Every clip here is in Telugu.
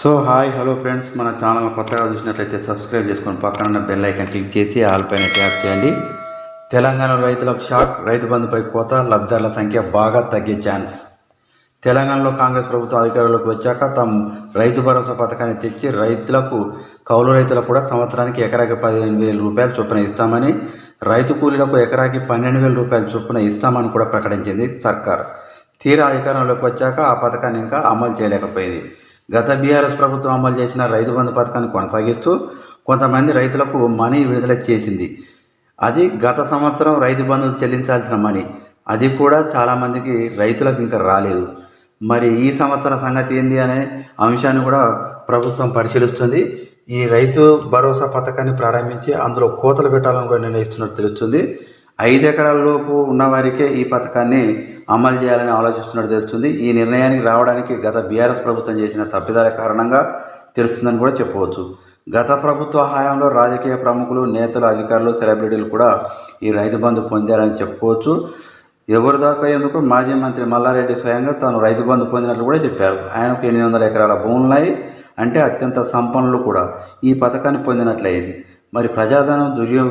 సో హాయ్ హలో ఫ్రెండ్స్ మన ఛానల్ కొత్తగా చూసినట్లయితే సబ్స్క్రైబ్ చేసుకొని పక్కన ఉన్న బెల్ ఐకన్ క్లిక్ చేసి ఆల్ పైన ట్యాప్ చేయండి. తెలంగాణ రైతులకు షాక్ రైతు బంధుపై కోత లబ్ధిదారుల సంఖ్య బాగా తగ్గే ఛాన్స్ తెలంగాణలో కాంగ్రెస్ ప్రభుత్వం అధికారంలోకి వచ్చాక తమ రైతు భరోసా పథకాన్ని తెచ్చి రైతులకు కౌలు రైతులకు కూడా సంవత్సరానికి ఎకరాకి పదిహేను వేల రూపాయలు చొప్పున ఇస్తామని రైతు కూలీలకు ఎకరాకి పన్నెండు వేల రూపాయల చొప్పున ఇస్తామని కూడా ప్రకటించింది సర్కార్. తీరా అధికారంలోకి వచ్చాక ఆ పథకాన్ని ఇంకా అమలు చేయలేకపోయింది. గత బీఆర్ఎస్ ప్రభుత్వం అమలు చేసిన రైతు బంధు పథకాన్ని కొనసాగిస్తూ కొంతమంది రైతులకు మనీ విడుదల చేసింది. అది గత సంవత్సరం రైతు బంధు చెల్లించాల్సిన మనీ. అది కూడా చాలామందికి రైతులకు ఇంకా రాలేదు. మరి ఈ సంవత్సరం సంగతి ఏంది అనే అంశాన్ని కూడా ప్రభుత్వం పరిశీలిస్తుంది. ఈ రైతు భరోసా పథకాన్ని ప్రారంభించి అందులో కోతలు పెట్టాలని కూడా నిర్ణయిస్తున్నట్టు తెలుస్తుంది. ఐదు ఎకరాల లోపు ఈ పథకాన్ని అమలు చేయాలని ఆలోచిస్తున్నట్టు తెలుస్తుంది. ఈ నిర్ణయానికి రావడానికి గత బీఆర్ఎస్ ప్రభుత్వం చేసిన తప్పిదాల కారణంగా తెలుస్తుందని కూడా చెప్పవచ్చు. గత ప్రభుత్వ హయాంలో రాజకీయ ప్రముఖులు నేతలు అధికారులు సెలబ్రిటీలు కూడా ఈ రైతు బంధు పొందారని చెప్పుకోవచ్చు. ఎవరు దాకా ఎందుకు? మాజీ మంత్రి మల్లారెడ్డి స్వయంగా తాను రైతు బంధు పొందినట్లు కూడా చెప్పారు. ఆయనకు ఎనిమిది వందల ఎకరాల భూములున్నాయి. అంటే అత్యంత సంపన్నులు కూడా. ఈ పథకాన్ని పొందినట్లయింది. మరి ప్రజాధనం దుర్యో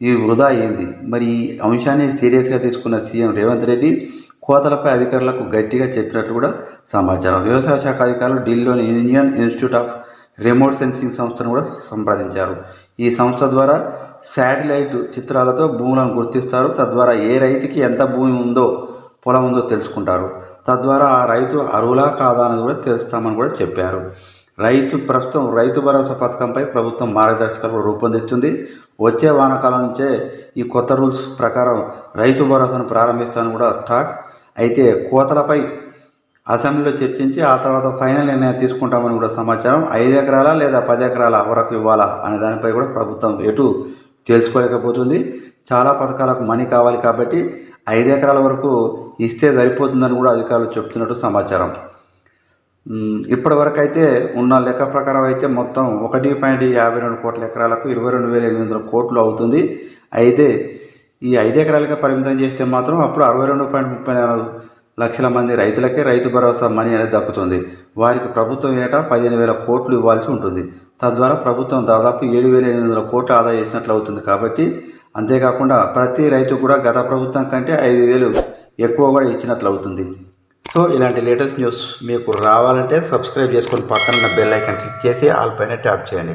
ఈ వృధా అయింది. మరి ఈ అంశాన్ని సీరియస్గా తీసుకున్న సీఎం రేవంత్ రెడ్డి కోతలపై అధికారులకు గట్టిగా చెప్పినట్లు కూడా సమాచారం. వ్యవసాయ శాఖ అధికారులు ఢిల్లీలోని Indian Institute of Remote Sensing సంస్థను కూడా సంప్రదించారు. ఈ సంస్థ ద్వారా శాటిలైట్ చిత్రాలతో భూములను గుర్తిస్తారు. తద్వారా ఏ రైతుకి ఎంత భూమి ఉందో పొలం ఉందో తెలుసుకుంటారు. తద్వారా ఆ రైతు అరువులా కాదా అనేది కూడా తెలుస్తామని కూడా చెప్పారు. రైతు ప్రస్తుతం రైతు భరోసా పథకంపై ప్రభుత్వం మార్గదర్శకాలు రూపొందిస్తుంది. వచ్చే వానాకాలం నుంచే ఈ కొత్త రూల్స్ ప్రకారం రైతు భరోసాను ప్రారంభిస్తామని కూడా టాక్. అయితే కోతలపై అసెంబ్లీలో చర్చించి ఆ తర్వాత ఫైనల్ నిర్ణయం తీసుకుంటామని కూడా సమాచారం. ఐదు ఎకరాల లేదా పది ఎకరాల వరకు ఇవ్వాలా అనే దానిపై కూడా ప్రభుత్వం ఎటు తేల్చుకోలేకపోతుంది. చాలా పథకాలకు మనీ కావాలి కాబట్టి ఐదు ఎకరాల వరకు ఇస్తే సరిపోతుందని కూడా అధికారులు చెప్తున్నట్టు సమాచారం. మ్, ఇప్పటి వరకు అయితే ఉన్న లెక్క ప్రకారం అయితే మొత్తం ఒకటి పాయింట్ యాభై రెండు కోట్ల ఎకరాలకు ఇరవై రెండు వేల ఎనిమిది వందల కోట్లు అవుతుంది. అయితే ఈ ఐదు ఎకరాలకే పరిమితం చేస్తే మాత్రం అప్పుడు అరవై రెండు పాయింట్ ముప్పై నాలుగు లక్షల మంది రైతులకే రైతు భరోసా మనీ అనేది దక్కుతుంది. వారికి ప్రభుత్వం ఏటా పదిహేను వేల కోట్లు ఇవ్వాల్సి ఉంటుంది. తద్వారా ప్రభుత్వం దాదాపు ఏడు వేల ఎనిమిది వందల కోట్లు ఆదా చేసినట్లు అవుతుంది కాబట్టి అంతేకాకుండా ప్రతి రైతు కూడా గత ప్రభుత్వం కంటే ఐదు వేలు ఎక్కువ కూడా ఇచ్చినట్లు అవుతుంది. సో ఇలాంటి లేటెస్ట్ న్యూస్ మీకు రావాలంటే సబ్స్క్రైబ్ చేసుకొని పక్కన బెల్ ఐకాన్ క్లిక్ చేసి ఆల్ పైన ట్యాప్ చేయండి.